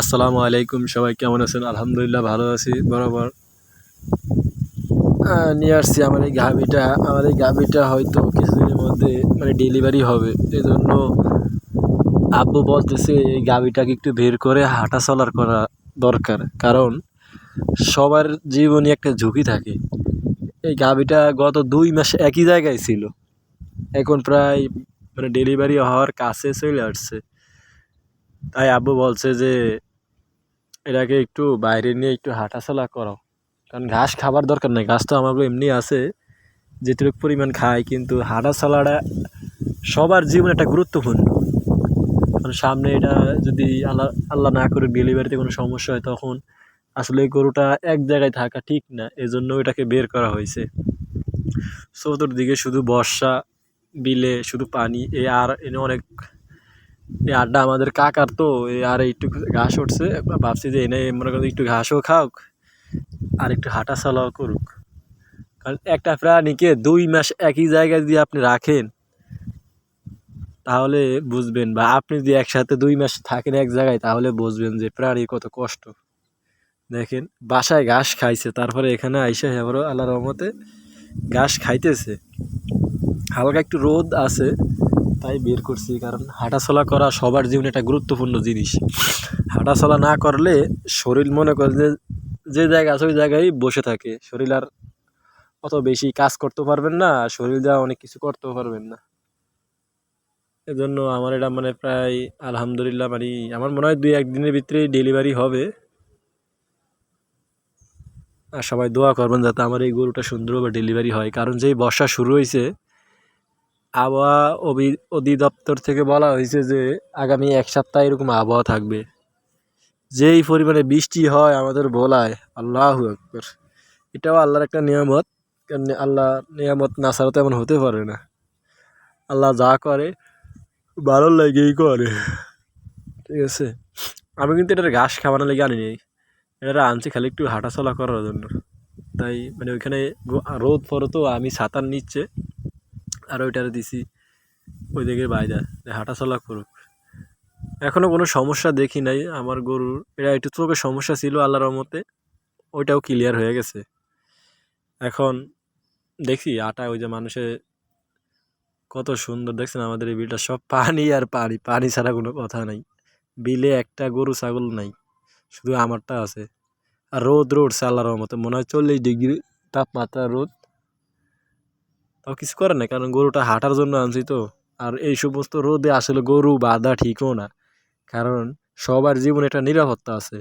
আসসালামু আলাইকুম, সবাই কেমন আছেন? আলহামদুলিল্লাহ ভালো আছি, বরাবর। নিয়ে আসছি আমার এই গাভিটা। আমার এই গাভিটা হয়তো কিছুদিনের মধ্যে মানে ডেলিভারি হবে। এই জন্য আব্বু বলতেছে, এই গাভিটাকে একটু বের করে হাঁটা চলার করা দরকার। কারণ সবার জীবনে একটা ঝুঁকি থাকে। এই গাভিটা গত দুই মাস একই জায়গায় ছিল। এখন প্রায় মানে ডেলিভারি হওয়ার কাছে চলে আসছে। তাই আব্বু বলছে যে এটাকে একটু বাইরে নিয়ে একটু হাঁটাচলা করো। কারণ ঘাস খাবার দরকার নেই, ঘাস তো আমাগুলো এমনি আছে। যেটুকু পরিমাণ খায় কিন্তু হাঁটাচলাটা সবার জীবনে একটা গুরুত্বপূর্ণ। কারণ সামনে এটা যদি আল্লাহ আল্লাহ না করে ডেলিভারিতে কোনো সমস্যা হয়, তখন আসলে গরুটা এক জায়গায় থাকা ঠিক না। এজন্য এটাকে বের করা হয়েছে। চতুর্দিকে শুধু বর্ষা, বিলে শুধু পানি, এ আর এনে অনেক এই আড্ডা আমাদের কাকার তো আর একটু ঘাস উঠছে। ভাবছি যে এনে মনে করেন একটু ঘাসও খাওক, আর একটু হাঁটা চলাও করুক। কারণ একটা প্রাণীকে দুই মাস একই জায়গায় দিয়ে আপনি রাখেন, তাহলে বুঝবেন বা আপনি যদি একসাথে দুই মাস থাকেন এক জায়গায়, তাহলে বুঝবেন যে প্রাণীর কত কষ্ট। দেখেন, বাসায় ঘাস খাইছে, তারপরে এখানে আইসা এবারও আল্লাহ রহমতে ঘাস খাইতেছে। হালকা একটু রোদ আছে তাই বের করছি, কারণ হাঁটাচলা করা সবার জীবনে একটা গুরুত্বপূর্ণ জিনিস। হাঁটাচলা না করলে শরীর মনে করে যে যে জায়গা আছে ওই জায়গায় বসে থাকে। শরীর আর অত বেশি কাজ করতে পারবেন না, শরীর দ্বারা অনেক কিছু করতেও পারবেন না। এজন্য আমার এটা মানে প্রায় আলহামদুলিল্লাহ মানে আমার মনে হয় দুই একদিনের ভিতরেই ডেলিভারি হবে। আর সবাই দোয়া করবেন যাতে আমার এই গরুটা সুন্দরভাবে ডেলিভারি হয়। কারণ যেই বর্ষা শুরু হয়েছে আবহাওয়া অভি, অধিদপ্তর থেকে বলা হয়েছে যে আগামী এক সপ্তাহ এরকম আবহাওয়া থাকবে। যেই পরিমাণে বৃষ্টি হয় আমাদের বলায় আল্লাহ আকবর। এটাও আল্লাহর একটা নিয়ামত, কারণ আল্লাহ নিয়ামত না ছাড়া তো এমন হতে পারে না। আল্লাহ যা করে, ভালো লাগেই করে। ঠিক আছে? আমি কিন্তু এটার ঘাস খাওয়ানো লেগে আনিনি। এটা আনছি খালি একটু হাঁটাচলা করার জন্য। তাই মানে ওইখানে রোদ পরে তো আমি সাঁতার নিচ্ছে আর ওইটারে দিছি। ওই দিকে বাইরে যে হাঁটাচলা করুক। এখনও কোনো সমস্যা দেখি নাই। আমার গরুর, এটা একটু চোখের সমস্যা ছিল আল্লাহর রহমতে। ওইটাও ক্লিয়ার হয়ে গেছে। এখন দেখি আটা, ওই যে মানুষে কত সুন্দর দেখছেন আমাদের এই বিলটা। সব পানি আর পানি পানি ছাড়া কোনো কথা নাই। বিলে একটা গরু ছাগল নাই, শুধু আমারটা আছে। আর রোদ রোদ, আল্লাহর রহমতে। মনে হয় চল্লিশ ডিগ্রি তাপমাত্রা রোদ। তাও কিছু করে না কারণ গরুটা হাঁটার জন্য আনছি তো। আর এই সমস্ত রোদে আসলে গরু বাঁধা ঠিকও না। কারণ সবার জীবনে একটা নিরাপত্তা আছে।